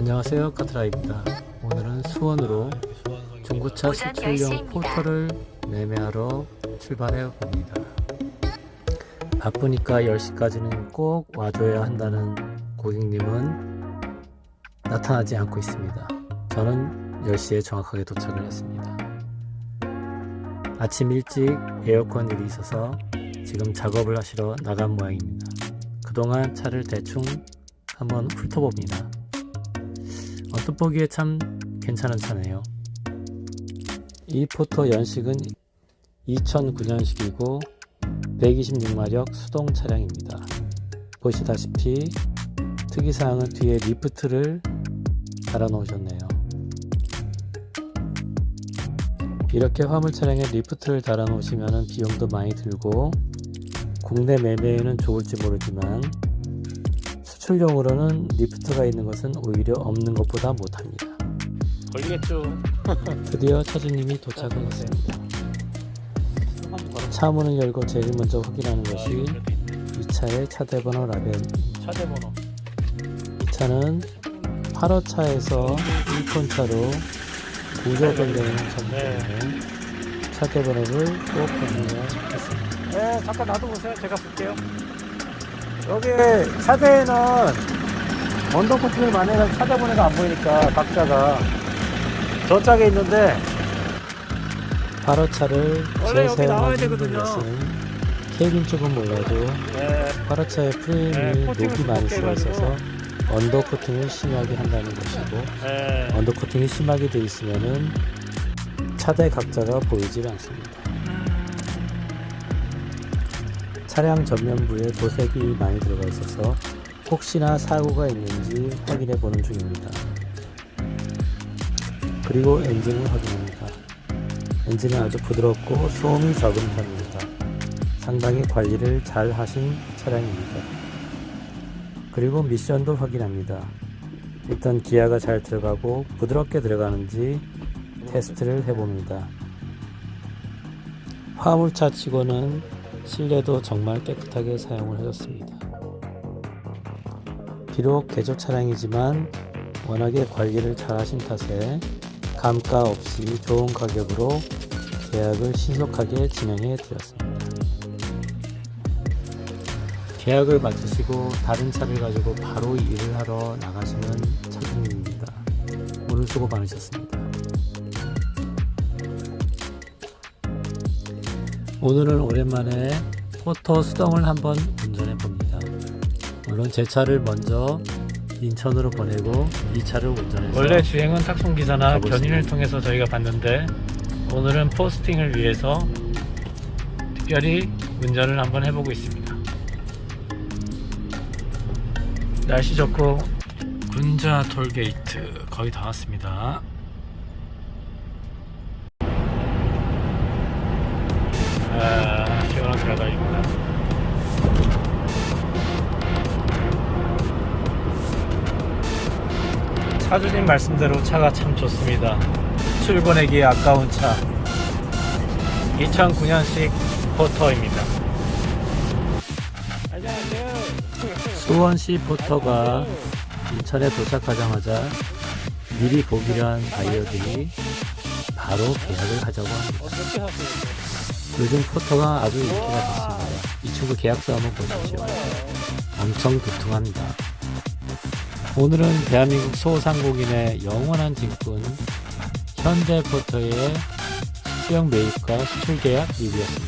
안녕하세요 카트라입니다. 오늘은 수원으로 중고차 수출용 포터를 매매하러 출발해 봅니다. 바쁘니까 10시까지는 꼭 와줘야 한다는 고객님은 나타나지 않고 있습니다. 저는 10시에 정확하게 도착을 했습니다. 아침 일찍 에어컨 일이 있어서 지금 작업을 하시러 나간 모양입니다. 그동안 차를 대충 한번 훑어봅니다 언뜻 보기에 참 괜찮은 차네요. 이 포터 연식은 2009년식이고 126마력 수동 차량입니다. 보시다시피 특이사항은 뒤에 리프트를 달아 놓으셨네요. 이렇게 화물 차량에 리프트를 달아 놓으시면 비용도 많이 들고 국내 매매에는 좋을지 모르지만 수출용으로는 리프트가 있는 것은 오히려 없는 것보다 못합니다. 걸리겠죠. 드디어 차주님이 도착을 했습니다. 차 문을 열고 제일 먼저 확인하는 것이 이 차의 차대번호 라벨. 차대번호. 이 차는 8호 차에서 1톤 차로 구조 변경을 차기 때문에 차대번호를 꼭 확인해야 했습니다. 네, 잠깐 놔둬보세요. 제가 볼게요. 여기 차대에는 언더 코팅을 많이 해서 차대번호가 안 보이니까 각자가 저 짝에 있는데 8호 차를 원래 여기 나와야 재사용하는 되거든요. 것은 케빈 쪽은 몰라도 네, 8호차의 프레임이 네, 코팅을 녹이 많이 두껍게 써 있어서 해가지고. 언더 코팅을 심하게 한다는 것이고 네. 언더 코팅이 심하게 돼 있으면은 차대 각자가 보이질 않습니다. 차량 전면부에 도색이 많이 들어가 있어서 혹시나 사고가 있는지 확인해 보는 중입니다. 그리고 엔진을 확인합니다. 엔진은 아주 부드럽고 소음이 적은 편입니다. 상당히 관리를 잘 하신 차량입니다. 그리고 미션도 확인합니다. 일단 기아가 잘 들어가고 부드럽게 들어가는지 테스트를 해봅니다. 화물차 치고는 실내도 정말 깨끗하게 사용을 해줬습니다. 비록 개조 차량이지만 워낙에 관리를 잘 하신 탓에 감가 없이 좋은 가격으로 계약을 신속하게 진행해 드렸습니다. 계약을 마치시고 다른 차를 가지고 바로 일을 하러 나가시는 차주님입니다. 오늘 수고 많으셨습니다. 오늘은 오랜만에 포터 수동을 한번 운전해 봅니다. 물론 제 차를 먼저 인천으로 보내고 이 차를 운전해서 원래 주행은 탁송 기사나 견인을. 통해서 저희가 봤는데 오늘은 포스팅을 위해서 특별히 운전을 한번 해보고 있습니다. 날씨 좋고 군자 톨게이트 거의 다 왔습니다. 드라이브입니다. 차주님 말씀대로 차가 참 좋습니다. 수출 보내기에 아까운 차. 2009년식 포터입니다. 수원시 포터가 인천에 도착하자마자 미리 보기로 한 바이어들이 바로 계약을 하자고 합니다. 요즘 포터가 아주 인기가 좋습니다. 이 친구 계약서 한번 보십시오. 엄청 두툼합니다. 오늘은 대한민국 소상공인의 영원한 짐꾼 현대 포터의 수영 매입과 수출 계약 리뷰였습니다.